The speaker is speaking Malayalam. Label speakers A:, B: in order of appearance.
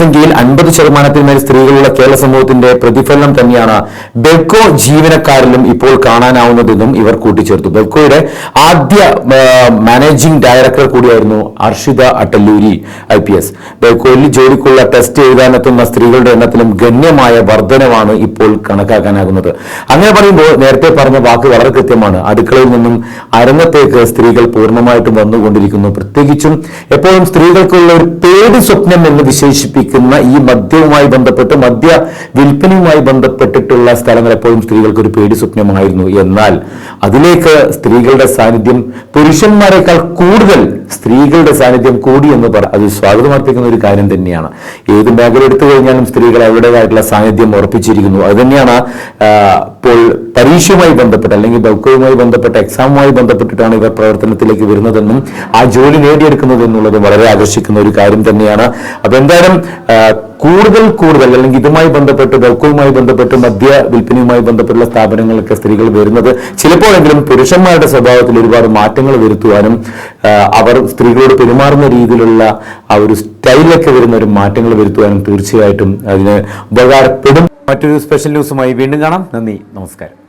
A: ജനസംഖ്യയിൽ അൻപത് ശതമാനത്തിന്മേൽ സ്ത്രീകളുള്ള കേരള സമൂഹത്തിന്റെ പ്രതിഫലനം തന്നെയാണ് ബെക്കോ ജീവനക്കാരിലും ഇപ്പോൾ കാണാനാവുന്നതെന്നും ഇവർ കൂട്ടിച്ചേർത്തു. ബെക്കോയുടെ ആദ്യ മാനേജിംഗ് ഡയറക്ടർ കൂടിയായിരുന്നു Arshita Attaluri I P S. ബെക്കോയിൽ ജോലിക്കുള്ള ടെസ്റ്റ് എഴുതാനെത്തുന്ന സ്ത്രീകളുടെ എണ്ണത്തിലും ഗണ്യമായ വർധനമാണ് ഇപ്പോൾ കണക്കാക്കാനാകുന്നത്. അങ്ങനെ പറയുമ്പോൾ നേരത്തെ പറഞ്ഞ വാക്ക് വളരെ കൃത്യമാണ്. അടുക്കളയിൽ നിന്നും അരങ്ങത്തേക്ക് സ്ത്രീകൾ പൂർണമായിട്ടും വന്നുകൊണ്ടിരിക്കുന്നു. പ്രത്യേകിച്ചും എപ്പോഴും സ്ത്രീകൾക്കുള്ള ഒരു പേടി സ്വപ്നം എന്ന് വിശേഷിപ്പിക്കുന്ന ഈ മദ്യവുമായി ബന്ധപ്പെട്ട് മദ്യ വിൽപ്പനയുമായി ബന്ധപ്പെട്ടിട്ടുള്ള സ്ഥലങ്ങൾ എപ്പോഴും സ്ത്രീകൾക്ക് ഒരു പേടി സ്വപ്നമായിരുന്നു. എന്നാൽ അതിലേക്ക് സ്ത്രീകളുടെ സാന്നിധ്യം പുരുഷന്മാരെക്കാൾ കൂടുതൽ സ്ത്രീകളുടെ സാന്നിധ്യം കൂടി എന്ന് പറ അത് സ്വാഗതമർപ്പിക്കുന്ന ഒരു കാര്യം തന്നെയാണ്. ഏത് മേഖല എടുത്തു കഴിഞ്ഞാലും സ്ത്രീകൾ അവരുടേതായിട്ടുള്ള സാന്നിധ്യം ഉറപ്പിച്ചിരിക്കുന്നു. അത് തന്നെയാണ് ഇപ്പോൾ പരീക്ഷയുമായി ബന്ധപ്പെട്ട് അല്ലെങ്കിൽ ദൗക്കവുമായി ബന്ധപ്പെട്ട എക്സാമുമായി ബന്ധപ്പെട്ടിട്ടാണ് ഇവർ പ്രവർത്തനത്തിലേക്ക് വരുന്നതെന്നും ആ ജോലി നേടിയെടുക്കുന്നത് എന്നുള്ളത് വളരെ ആകർഷിക്കുന്ന ഒരു കാര്യം തന്നെയാണ്. അപ്പൊ എന്തായാലും കൂടുതൽ കൂടുതൽ അല്ലെങ്കിൽ ഇതുമായി ബന്ധപ്പെട്ട് ദൗക്കവുമായി ബന്ധപ്പെട്ട് മദ്യ വിൽപ്പനയുമായി ബന്ധപ്പെട്ടുള്ള സ്ഥാപനങ്ങളൊക്കെ സ്ത്രീകൾ വരുന്നത് ചിലപ്പോഴെങ്കിലും പുരുഷന്മാരുടെ സ്വഭാവത്തിൽ ഒരുപാട് മാറ്റങ്ങൾ വരുത്തുവാനും അവർ സ്ത്രീകളോട് പെരുമാറുന്ന രീതിയിലുള്ള ആ ഒരു സ്റ്റൈലൊക്കെ വരുന്ന ഒരു മാറ്റങ്ങൾ വരുത്തുവാനും തീർച്ചയായിട്ടും അതിന് ഉപകാരപ്പെടും. മറ്റൊരു സ്പെഷ്യൽ ന്യൂസുമായി വീണ്ടും കാണാം. നന്ദി. നമസ്കാരം.